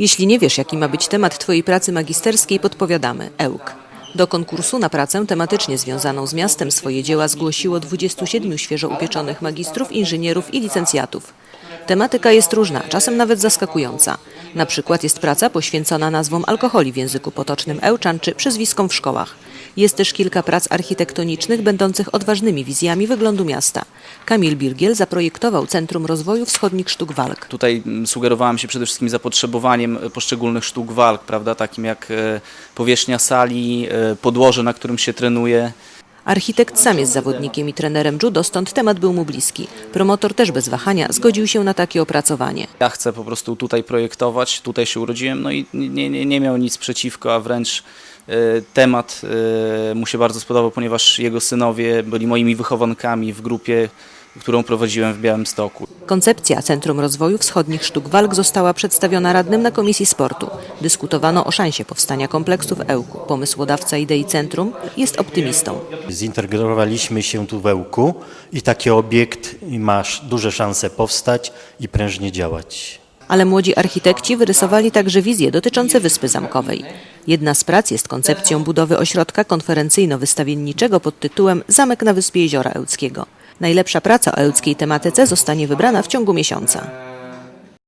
Jeśli nie wiesz, jaki ma być temat Twojej pracy magisterskiej, podpowiadamy EUK. Do konkursu na pracę tematycznie związaną z miastem swoje dzieła zgłosiło 27 świeżo upieczonych magistrów, inżynierów i licencjatów. Tematyka jest różna, czasem nawet zaskakująca. Na przykład jest praca poświęcona nazwom alkoholi w języku potocznym Ełczan czy przezwiskom w szkołach. Jest też kilka prac architektonicznych będących odważnymi wizjami wyglądu miasta. Kamil Birgiel zaprojektował Centrum Rozwoju Wschodnich Sztuk Walk. Tutaj mm, sugerowałem się przede wszystkim zapotrzebowaniem e, poszczególnych sztuk walk, prawda, takim jak e, powierzchnia sali, e, podłoże, na którym się trenuje. Architekt sam jest zawodnikiem i trenerem judo, stąd temat był mu bliski. Promotor też bez wahania zgodził się na takie opracowanie. Ja chcę po prostu tutaj projektować, tutaj się urodziłem, no i nie, nie, nie miał nic przeciwko, a wręcz e, temat e, mu się bardzo spodobał, ponieważ jego synowie byli moimi wychowankami w grupie, którą prowadziłem w Białymstoku. Koncepcja Centrum Rozwoju Wschodnich Sztuk Walk została przedstawiona radnym na Komisji Sportu. Dyskutowano o szansie powstania kompleksu w Ełku. Pomysłodawca idei centrum jest optymistą. Zintegrowaliśmy się tu w Ełku i taki obiekt ma duże szanse powstać i prężnie działać. Ale młodzi architekci wyrysowali także wizje dotyczące Wyspy Zamkowej. Jedna z prac jest koncepcją budowy ośrodka konferencyjno-wystawienniczego pod tytułem Zamek na Wyspie Jeziora Ełckiego. Najlepsza praca o ełckiej tematyce zostanie wybrana w ciągu miesiąca.